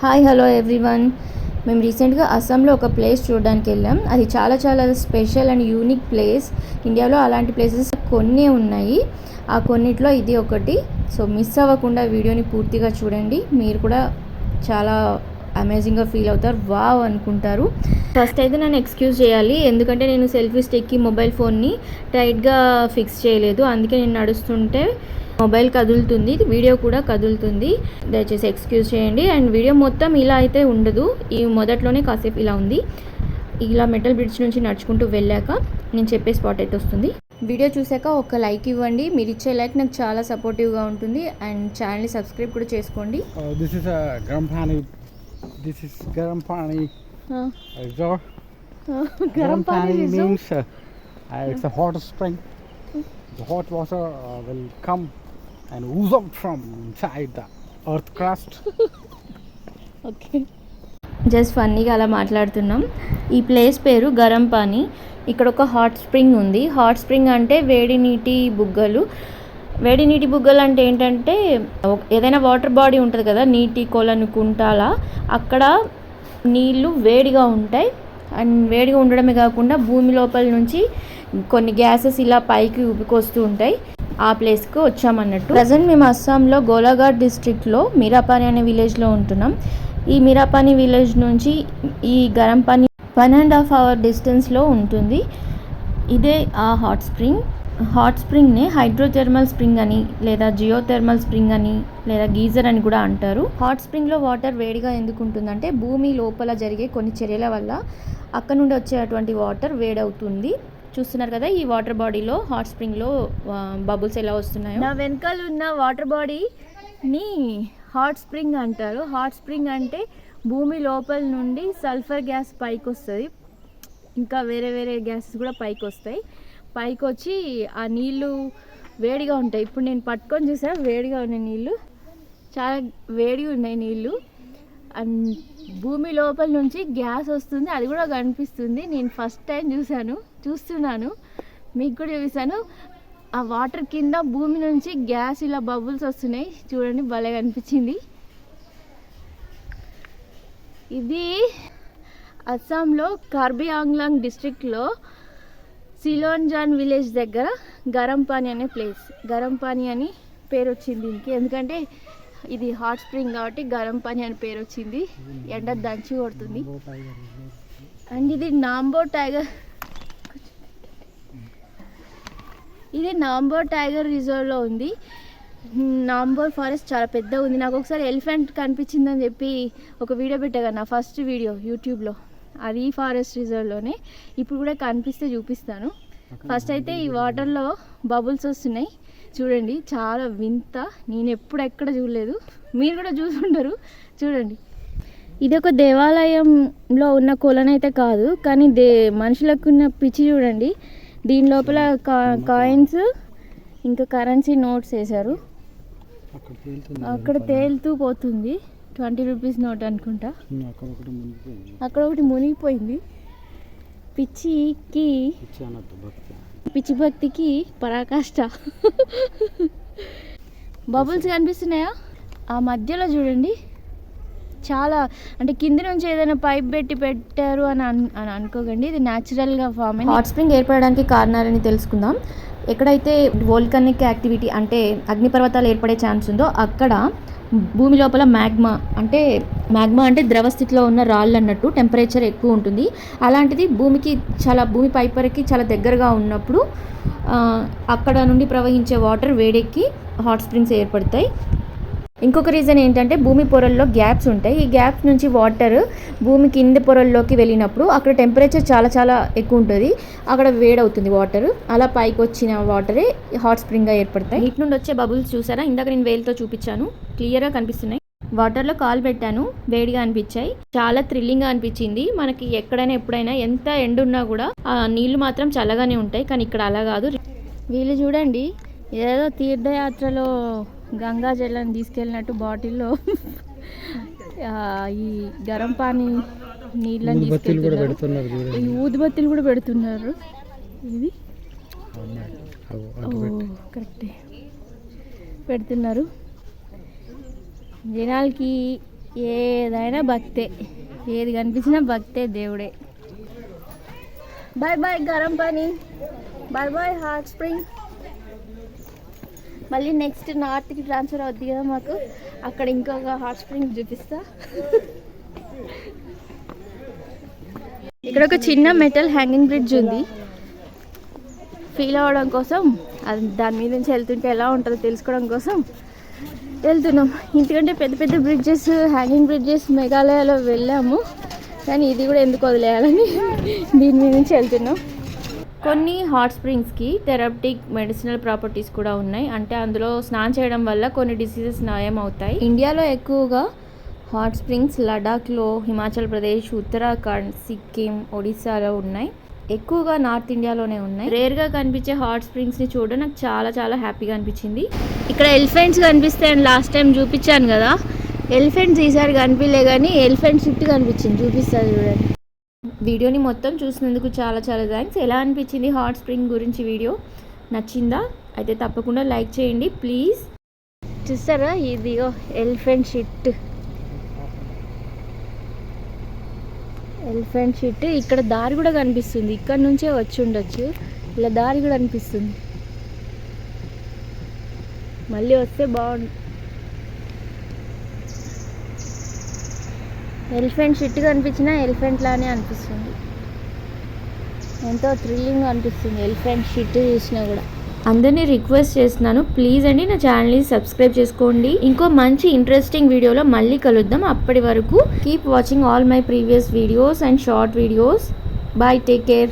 Hi hello everyone మేము రీసెంట్గా అస్సాంలో ఒక ప్లేస్ చూడడానికి వెళ్ళాం. అది చాలా చాలా స్పెషల్ అండ్ యూనిక్ ప్లేస్ ఇండియాలో అలాంటి ప్లేసెస్ కొన్ని ఉన్నాయి. ఆ కొన్నిట్లో ఇది ఒకటి. సో మిస్ అవ్వకుండా వీడియోని పూర్తిగా చూడండి. మీరు కూడా చాలా అమేజింగ్గా ఫీల్ అవుతారు. వావ్ అనుకుంటారు. ఫస్ట్ అయితే నన్ను ఎక్స్క్యూజ్ చేయాలి. ఎందుకంటే నేను సెల్ఫీ స్టిక్కి మొబైల్ ఫోన్ని టైట్గా ఫిక్స్ చేయలేదు. అందుకే నేను నడుస్తుంటే మొబైల్ కదులుతుంది వీడియో కూడా కదులుతుంది. దయచేసి ఎక్స్క్యూజ్ చేయండి. అండ్ వీడియో మొత్తం ఇలా అయితే ఉండదు. ఈ మొదట్లోనే కాసేపు ఇలా ఉంది. ఇలా మెటల్ బ్రిడ్జ్ నుంచి నడుచుకుంటూ వెళ్ళాక నేను చెప్పే స్పాట్ అయితే వస్తుంది. వీడియో చూసాక ఒక లైక్ ఇవ్వండి. మీరు ఇచ్చే లైక్ నాకు చాలా సపోర్టివ్గా ఉంటుంది. అండ్ ఛానల్ని సబ్స్క్రైబ్ కూడా చేసుకోండి. Uh, uh, and ooze out from inside the earth crust. Okay just ఫన్నీగా అలా మాట్లాడుతున్నాం. ఈ ప్లేస్ పేరు గరం పానీ ఇక్కడ ఒక హాట్ స్ప్రింగ్ ఉంది. హాట్ స్ప్రింగ్ అంటే వేడి నీటి బుగ్గలు. వేడి నీటి బుగ్గలు అంటే ఏంటంటే ఏదైనా వాటర్ బాడీ ఉంటుంది కదా నీటి కొలను కుంటాల. అక్కడ నీళ్ళు వేడిగా ఉంటాయి. అండ్ వేడిగా ఉండడమే కాకుండా భూమి లోపల నుంచి కొన్ని గ్యాసెస్ ఇలా పైకి ఉబికొస్తూ ఉంటాయి. ఆ ప్లేస్కి వచ్చామన్నట్టు. ప్రజెంట్ మేము అస్సాంలో గోలాఘాట్ డిస్ట్రిక్ట్లో మీరాపాని అనే విలేజ్లో ఉంటున్నాం. ఈ మీరాపాని విలేజ్ నుంచి ఈ గరం పని వన్ అండ్ హాఫ్ అవర్ డిస్టెన్స్లో ఉంటుంది. ఇదే ఆ హాట్ స్ప్రింగ్. హాట్ స్ప్రింగ్ని హైడ్రోథెర్మల్ స్ప్రింగ్ అని లేదా జియోథెర్మల్ స్ప్రింగ్ అని లేదా గీజర్ అని కూడా అంటారు. హాట్ స్ప్రింగ్లో వాటర్ వేడిగా ఎందుకు ఉంటుందంటే భూమి లోపల జరిగే కొన్ని చర్యల వల్ల అక్కడ నుండి వచ్చేటువంటి వాటర్ వేడవుతుంది. చూస్తున్నారు కదా ఈ వాటర్ బాడీలో హాట్ స్ప్రింగ్లో బబుల్స్ ఎలా వస్తున్నాయో? నా వెనకాల ఉన్న వాటర్ బాడీని హాట్ స్ప్రింగ్ అంటారు. హాట్ స్ప్రింగ్ అంటే భూమి లోపల నుండి సల్ఫర్ గ్యాస్ పైకి వస్తుంది ఇంకా వేరే వేరే గ్యాసెస్ కూడా పైకి వస్తాయి పైకి వచ్చి ఆ నీళ్ళు వేడిగా ఉంటాయి. ఇప్పుడు నేను పట్టుకొని చూసా వేడిగా ఉన్నాయి నీళ్ళు చాలా వేడిగా ఉన్నాయి నీళ్ళు అండ్ భూమి లోపల నుంచి గ్యాస్ వస్తుంది అది కూడా కనిపిస్తుంది. నేను ఫస్ట్ టైం చూశాను చూస్తున్నాను. మీకు కూడా చూపిస్తాను. ఆ వాటర్ కింద భూమి నుంచి గ్యాస్ ఇలా బబుల్స్ వస్తున్నాయి. చూడండి భలే కనిపించింది. ఇది అస్సాంలో కార్బీ ఆంగ్లాంగ్ డిస్ట్రిక్ట్లో సిలోన్జాన్ విలేజ్ దగ్గర గరం పానీ అనే ప్లేస్. గరం పానీ అని పేరు వచ్చింది దీనికి. ఎందుకంటే ఇది హాట్ స్ప్రింగ్ కాబట్టి గరం పానీ అని పేరు వచ్చింది. ఎండ దంచి కొడుతుంది. అండ్ ఇది నాంబో టైగర్. ఇది నాంబోర్ టైగర్ రిజర్వ్లో ఉంది. నాంబోర్ ఫారెస్ట్ చాలా పెద్దగా ఉంది. నాకు ఒకసారి ఎలిఫెంట్ కనిపించిందని చెప్పి ఒక వీడియో పెట్టా కదా నా ఫస్ట్ వీడియో యూట్యూబ్లో అది ఫారెస్ట్ రిజర్వ్లోనే ఇప్పుడు కూడా కనిపిస్తే చూపిస్తాను. ఫస్ట్ అయితే ఈ వాటర్లో బబుల్స్ వస్తున్నాయి. చూడండి చాలా వింత. నేను ఎప్పుడు ఎక్కడ చూడలేదు. మీరు కూడా చూసుంటారు చూడండి. ఇది ఒక దేవాలయంలో ఉన్న కొలను అయితే కాదు కానీ దే మనుషులకు ఉన్న పిచ్చి చూడండి. దీని లోపల కా కాయిన్స్ ఇంకా కరెన్సీ నోట్స్ వేశారు. అక్కడ తేలుతూ పోతుంది. ట్వంటీ రూపీస్ నోట్ అనుకుంటా. అక్కడ ఒకటి మునిగిపోయింది. అక్కడ ఒకటి మునిగిపోయింది. పిచ్చికి పిచ్చి భక్తికి పరాకాష్ట. బబుల్స్ కనిపిస్తున్నాయా? ఆ మధ్యలో చూడండి. చాలా అంటే కింద నుంచి ఏదైనా పైప్ పెట్టి పెట్టారు అని అని అనుకోకండి. ఇది న్యాచురల్గా ఫామ్ హాట్ స్ప్రింగ్ ఏర్పడడానికి కారణాలని తెలుసుకుందాం. ఎక్కడైతే వోల్కనిక్ యాక్టివిటీ అంటే అగ్నిపర్వతాలు ఏర్పడే ఛాన్స్ ఉందో అక్కడ భూమి లోపల మ్యాగ్మా అంటే మ్యాగ్మా అంటే ద్రవ స్థితిలో ఉన్న రాళ్ళు అన్నట్టు టెంపరేచర్ ఎక్కువ ఉంటుంది. అలాంటిది భూమికి చాలా భూమి పైపరికి చాలా దగ్గరగా ఉన్నప్పుడు అక్కడ నుండి ప్రవహించే వాటర్ వేడెక్కి హాట్ స్ప్రింగ్స్ ఏర్పడతాయి. ఇంకొక రీజన్ ఏంటంటే భూమి పొరల్లో గ్యాప్స్ ఉంటాయి. ఈ గ్యాప్స్ నుంచి వాటర్ భూమి కింద పొరల్లోకి వెళ్ళినప్పుడు అక్కడ టెంపరేచర్ చాలా చాలా ఎక్కువ ఉంటుంది. అక్కడ వేడవుతుంది వాటర్ అలా పైకి వచ్చిన వాటరే హాట్ స్ప్రింగ్గా ఏర్పడతాయి. ఇటు నుండి వచ్చే బబుల్స్ చూసారా? ఇందాక నేను వేలుతో చూపించాను. క్లియర్గా కనిపిస్తున్నాయి. వాటర్లో కాలు పెట్టాను. వేడిగా అనిపించాయి. చాలా థ్రిల్లింగ్గా అనిపించింది. మనకి ఎక్కడైనా ఎప్పుడైనా ఎంత ఎండ ఉన్నా కూడా ఆ నీళ్ళు మాత్రం చల్లగానే ఉంటాయి. కానీ ఇక్కడ అలా కాదు. వీళ్ళు చూడండి ఏదో తీర్థయాత్రలో గంగా జలాన్ని తీసుకెళ్ళినట్టు బాటిల్లో ఈ గరం పానీ నీళ్ళని తీసుకెళ్తున్నారు. ఈ ఊదిబత్తీలు కూడా పెడుతున్నారు. ఇది. కరెక్టే. పెడుతున్నారు. జనాలకి ఏదైనా భక్తే. ఏది కనిపించినా భక్తే దేవుడే. బాయ్ బాయ్ గరం పని. Bye bye hot spring. మళ్ళీ నెక్స్ట్ నార్త్కి ట్రాన్స్ఫర్ అవుద్ది కదా మాకు. అక్కడ ఇంకొక హాట్ స్ప్రింగ్ చూపిస్తా. ఇక్కడ ఒక చిన్న మెటల్ హ్యాంగింగ్ బ్రిడ్జ్ ఉంది. ఫీల్ అవ్వడం కోసం అది దాని మీద నుంచి వెళ్తుంటే ఎలా ఉంటుందో తెలుసుకోవడం కోసం వెళ్తున్నాం. ఎందుకంటే పెద్ద పెద్ద బ్రిడ్జెస్ హ్యాంగింగ్ బ్రిడ్జెస్ మేఘాలయలో వెళ్ళాము. కానీ ఇది కూడా ఎందుకు వదిలేయాలని దీని మీద నుంచి వెళ్తున్నాం. కొన్ని హాట్ స్ప్రింగ్స్కి థెరప్టిక్ మెడిసినల్ ప్రాపర్టీస్ కూడా ఉన్నాయి. అంటే అందులో స్నానం చేయడం వల్ల కొన్ని డిసీజెస్ నయం అవుతాయి ఇండియాలో ఎక్కువగా హాట్ స్ప్రింగ్స్ లడాఖ్లో హిమాచల్ ప్రదేశ్ ఉత్తరాఖండ్ సిక్కిం ఒడిస్సాలో ఉన్నాయి. ఎక్కువగా నార్త్ ఇండియాలోనే ఉన్నాయి. రేర్గా కనిపించే హాట్ స్ప్రింగ్స్ని చూడడం నాకు చాలా చాలా హ్యాపీగా అనిపించింది. ఇక్కడ ఎలిఫెంట్స్ కనిపిస్తాయని లాస్ట్ టైం చూపించాను కదా. ఎలిఫెంట్స్ ఈసారి కనిపించలే కానీ ఎలిఫెంట్ చుట్టూ కనిపించింది. చూపిస్తుంది చూడండి. వీడియోని మొత్తం చూసినందుకు చాలా చాలా థ్యాంక్స్ ఎలా అనిపించింది హాట్ స్ప్రింగ్ గురించి వీడియో? నచ్చిందా? అయితే తప్పకుండా లైక్ చేయండి ప్లీజ్ చూస్తారా? ఇదిగో ఎలిఫెంట్ షిట్ ఎలిఫెంట్ షిట్ ఇక్కడ దారి కూడా కనిపిస్తుంది. ఇక్కడ నుంచే వచ్చి ఉండొచ్చు. ఇలా దారి కూడా అనిపిస్తుంది. మళ్ళీ వస్తే బాగుంటుంది ఎలిఫెంట్ షిట్ కనిపించినా ఎలిఫెంట్ లానే అనిపిస్తుంది. ఎంతో థ్రిల్లింగ్ అనిపిస్తుంది ఎలిఫెంట్ షిట్ చూసినా కూడా. అందరినీ రిక్వెస్ట్ చేస్తున్నాను ప్లీజ్ అండి నా ఛానల్ని సబ్స్క్రైబ్ చేసుకోండి. ఇంకో మంచి ఇంట్రెస్టింగ్ వీడియోలో మళ్ళీ కలుద్దాం. అప్పటి వరకు keep watching all my previous videos and short videos bye take care